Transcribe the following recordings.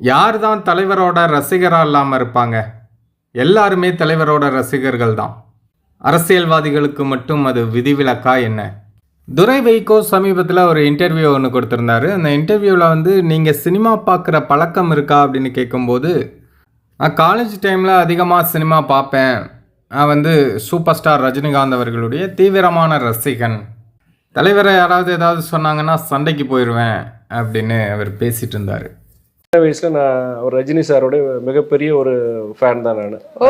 யார் தான் தலைவரோட ரசிகராக இல்லாமல் இருப்பாங்க? எல்லாருமே தலைவரோட ரசிகர்கள் தான் அரசியல்வாதிகளுக்கு மட்டும் அது விதிவிலக்கா என்ன? துரை வைகோ சமீபத்தில் ஒரு இன்டர்வியூ ஒன்று கொடுத்துருந்தாரு. அந்த இன்டர்வியூவில் வந்து நீங்கள் சினிமா பார்க்குற பழக்கம் இருக்கா? அப்படின்னு கேட்கும்போது நான் காலேஜ் டைமில் அதிகமாக சினிமா பார்ப்பேன். நான் வந்து சூப்பர் ஸ்டார் ரஜினிகாந்த் அவர்களுடைய தீவிரமான ரசிகன். தலைவரை யாராவது ஏதாவது சொன்னாங்கன்னா சண்டைக்கு போயிடுவேன் அப்படின்னு அவர் பேசிகிட்டு இருந்தார். வயசுல நான் ஒரு ரஜினி சாரோட மிகப்பெரிய ஒரு ஃபேன் தான் நான். ஓ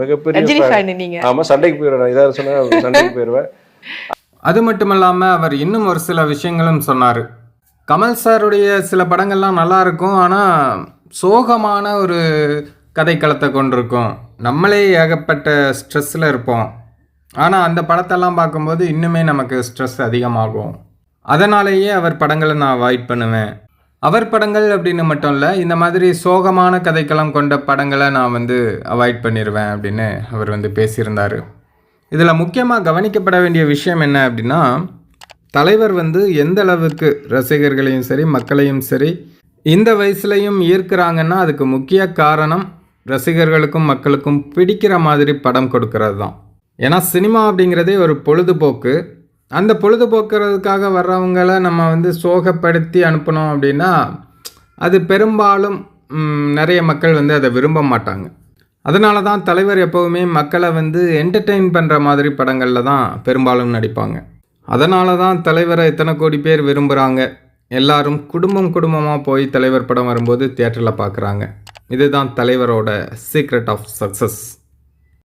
மிகப்பெரிய ஆமா சண்டைக்கு போயிடுவேன் ஏதாவது சொன்னா சண்டைக்கு போயிடுவேன் அது மட்டும் இல்லாமல் அவர் இன்னும் ஒரு சில விஷயங்களும் சொன்னார். கமல் சாருடைய சில படங்கள்லாம் நல்லா இருக்கும் ஆனால் சோகமான ஒரு கதைக்களத்தை கொண்டிருக்கும். நம்மளே ஏகப்பட்ட ஸ்ட்ரெஸ்ஸில் இருப்போம். ஆனால் அந்த படத்தெல்லாம் பார்க்கும்போது இன்னுமே நமக்கு ஸ்ட்ரெஸ் அதிகமாகும். அதனாலேயே அவர் படங்களை நான் அவாய்ட் பண்ணுவேன். அவர் படங்கள் அப்படின்னு மட்டும் இல்லை இந்த மாதிரி சோகமான கதைக்களம் கொண்ட படங்களை நான் வந்து அவாய்ட் பண்ணிடுவேன் அப்படின்னு அவர் வந்து பேசியிருந்தார். இதில் முக்கியமாக கவனிக்கப்பட வேண்டிய விஷயம் என்ன அப்படின்னா தலைவர் வந்து எந்த அளவுக்கு ரசிகர்களையும் சரி மக்களையும் சரி இந்த வயசுலையும் ஈர்க்கிறாங்கன்னா அதுக்கு முக்கிய காரணம் ரசிகர்களுக்கும் மக்களுக்கும் பிடிக்கிற மாதிரி படம் கொடுக்கறது தான் ஏன்னா சினிமா அப்படிங்கிறதே ஒரு பொழுதுபோக்கு. அந்த பொழுதுபோக்குறதுக்காக வர்றவங்கள நம்ம வந்து சோகப்படுத்தி அனுப்பணும் அப்படின்னா அது பெரும்பாலும் நிறைய மக்கள் வந்து அதை விரும்ப மாட்டாங்க. அதனால தான் தலைவர் எப்போவுமே மக்களை வந்து என்டர்டெயின் பண்ணுற மாதிரி படங்களில் தான் பெரும்பாலும் நடிப்பாங்க. அதனால தான் தலைவரை எத்தனை கோடி பேர் விரும்புகிறாங்க எல்லாரும் குடும்பம் குடும்பமாக போய் தலைவர் படம் வரும்போது தியேட்டரில் பார்க்குறாங்க இதுதான் தலைவரோட சீக்ரெட் ஆஃப் சக்ஸஸ்